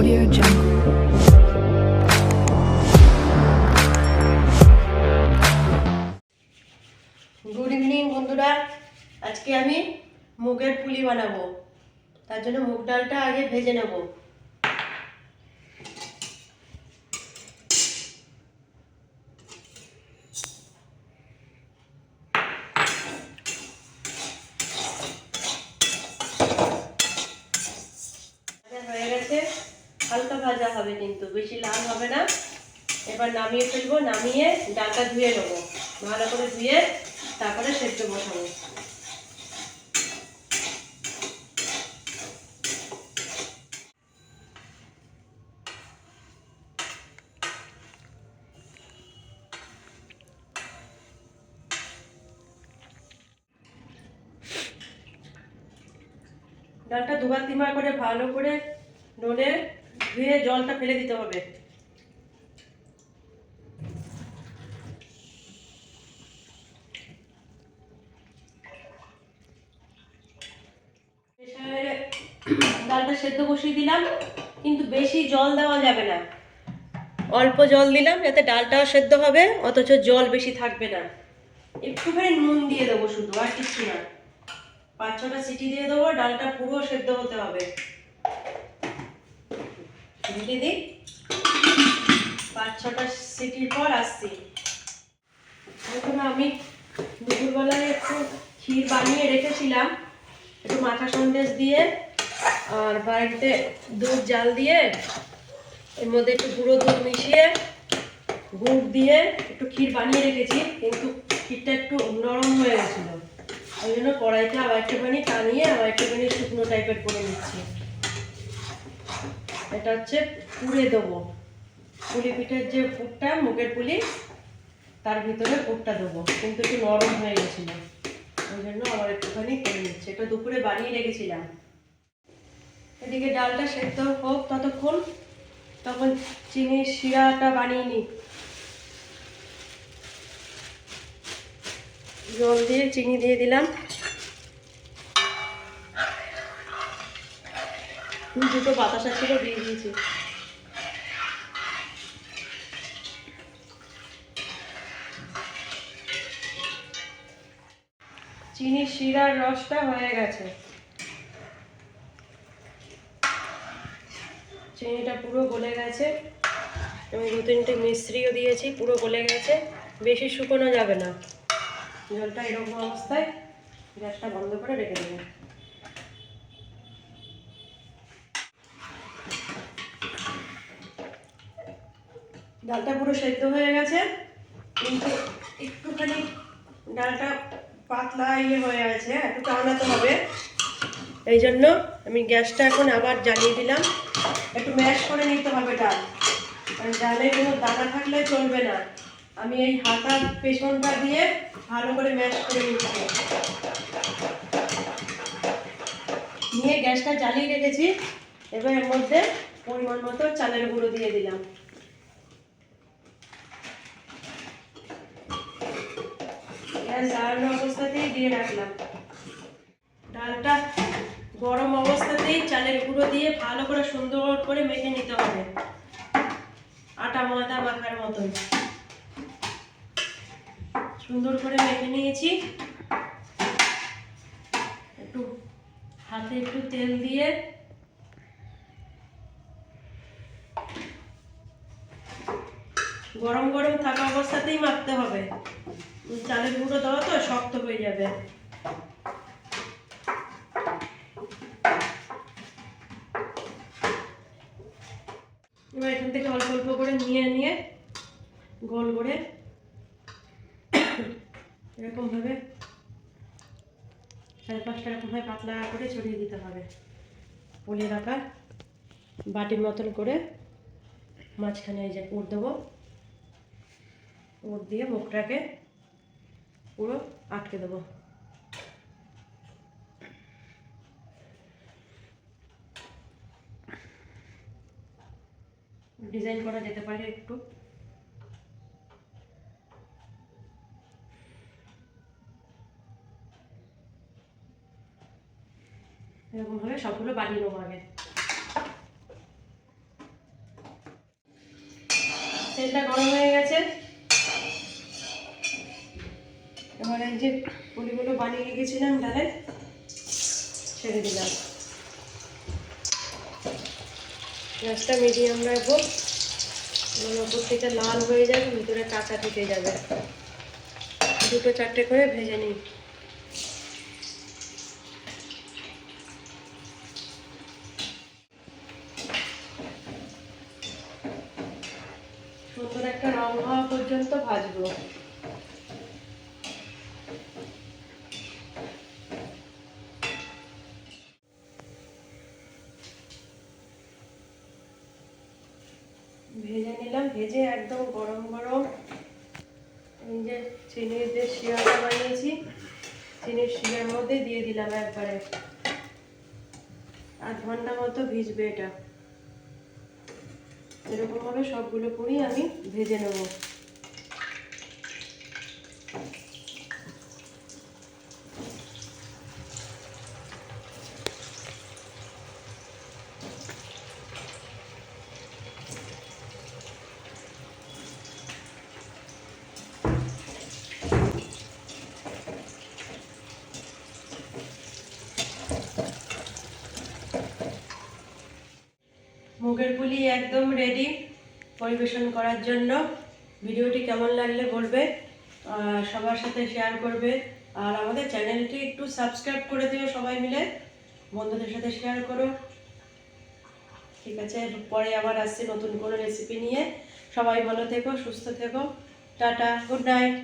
Audio Jungle. Good evening বন্ধুরা। আজকে আমি মুগের পুলি বানাবো। তার জন্য মুগ ডালটা আগে ভেজে নেব ভাজা হয়ে গেছে হালকা ভাজা হবে কিন্তু, বেশি লাল হবে না। এবার নামিয়ে ফেলব, নামিয়ে ডালটা ধুয়ে নেব। ভালো করে ধুয়ে তারপরে সেদ্ধ বসাবো। ডালটা দুবার তিনবার করে ভালো করে নলে ধুয়ে জলটা ফেলে দিতে হবে। ডালটা সেদ্ধ বসিয়ে দিলাম, কিন্তু বেশি জল দেওয়া যাবে না। অল্প জল দিলাম, যাতে ডালটাও সেদ্ধ হবে, অথচ জল বেশি থাকবে না। একটুখানি নুন দিয়ে দেবো শুধু, আর কিছু না। পাঁচ ছটা সিটি দিয়ে দেবো, ডালটা পুরো সেদ্ধ হতে হবে। ঢেকে দিই পাঁচ ছটা সিটির পর আসছি। এখন আমি দুপুরবেলায় একটু ক্ষীর বানিয়ে রেখেছিলাম। একটু মাথা সন্দেশ দিয়ে আর বাড়িতে দুধ জাল দিয়ে, এর মধ্যে একটু গুঁড়ো দুধ মিশিয়ে, গুড় দিয়ে একটু ক্ষীর বানিয়ে রেখেছি, কিন্তু ক্ষীরটা একটু নরম হয়ে গেছিল। ওই জন্য কড়াইতে আবার একটুখানি টানিয়ে আবার একটুখানি শুকনো টাইপের করে নিচ্ছি। এটা হচ্ছে পুড়ে দেবো। পুলি পিঠের যে পুরটা, মুগের পুলি, তার ভিতরে পুরটা দেবো। কিন্তু একটু নরম হয়ে গেছিল। ওই জন্য আবার একটুখানি করে নিচ্ছি। এটা দুপুরে বানিয়ে রেখেছিলাম। এদিকে ডালটা সেদ্ধ হোক ততক্ষণ, তখন চিনির শিরাটা বানিয়ে নিই। জল দিয়ে চিনি দিয়ে দিলাম। দুটো বাতাসা ছিল, দিয়ে দিয়েছি। চিনি শিরার রসটা হয়ে গেছে। চিনিটা পুরো গলে গেছে আমি দু তিনটে মিশ্রিও দিয়েছি, পুরো গলে গেছে। বেশি শুকনো যাবে না। জলটা এরকম অবস্থায় গ্যাসটা বন্ধ করে রেখে দেবো। ডালটা পুরো সেদ্ধ হয়ে গেছে। কিন্তু একটুখানি ডালটা পাতলা ইয়ে হয়ে আছে একটু টানাতে হবে। এই জন্য আমি গ্যাসটা এখন আবার জ্বালিয়ে দিলাম। একটু ম্যাশ করে নিতে হবে ডাল। কারণ ডালে কোনো দানা থাকলে চলবে না। আমি এই হাতার পেছনটা দিয়ে ভালো করে ম্যাশ করে নিচ্ছি। নিয়ে গ্যাসটা জ্বালিয়ে রেখেছি। এবার এর মধ্যে পরিমাণ মতো চালের গুঁড়ো দিয়ে দিলাম। জ্বালানো অবস্থাতেই দিয়ে রাখলাম। ডালটা গরম অবস্থাতেই চালের গুঁড়ো দিয়ে ভালো করে সুন্দর করে মেখে নিতে হবে। আটা, ময়দা মাখার মতন। সুন্দর করে মেখে নিয়েছি। একটু হাতে একটু তেল দিয়ে গরম গরম থাকা অবস্থাতেই মাখতে হবে। চালের গুঁড়ো দেওয়া তো, শক্ত হয়ে যাবে। এবার এখান থেকে অল্প অল্প করে নিয়ে নিয়ে গোল করে এরকমভাবে চার পাঁচটা এরকমভাবে পাতলা করে ছড়িয়ে দিতে হবে। পলি রাখা বাটির মতন করে মাঝখানে এই যে পুর দেবো পুর দিয়ে মুখটাকে পুরো আটকে দেবো। ডিজাইন করা যেতে পারে একটু। এরকমভাবে সবগুলো বানিয়ে নেব আগে। তেলটা গরম হয়ে গেছে। এবার এই যে পুলিগুলো বানিয়ে রেখেছিলাম ডালে, ছেড়ে দিলাম। গ্যাসটা মিডিয়াম রাখব মানে ওপর থেকে লাল হয়ে যাবে, ভিতরে কাঁচা থেকে যাবে। দুটো চারটে করে ভেজে নিই। সুন্দর একটা রং হওয়া পর্যন্ত ভাজবো। ভেজে একদম গরম গরম যে চিনির যে শিরাটা বানিয়েছি, চিনির শিয়ার মধ্যে দিয়ে দিলাম একবারে। আধ ঘণ্টা মতো ভিজবে এটা। এরকমভাবে সবগুলো পুরি আমি ভেজে নেব। মুগের পুলি একদম রেডি পরিবেশন করার জন্য। ভিডিওটি কেমন লাগলে বলবে সবার সাথে শেয়ার করবে। আর আমাদের চ্যানেলটি একটু সাবস্ক্রাইব করে দিও সবাই মিলে। বন্ধুদের সাথে শেয়ার করো। ঠিক আছে, পরে আবার আসছি নতুন কোনো রেসিপি নিয়ে। সবাই ভালো থেকো, সুস্থ থেকো। Tata good night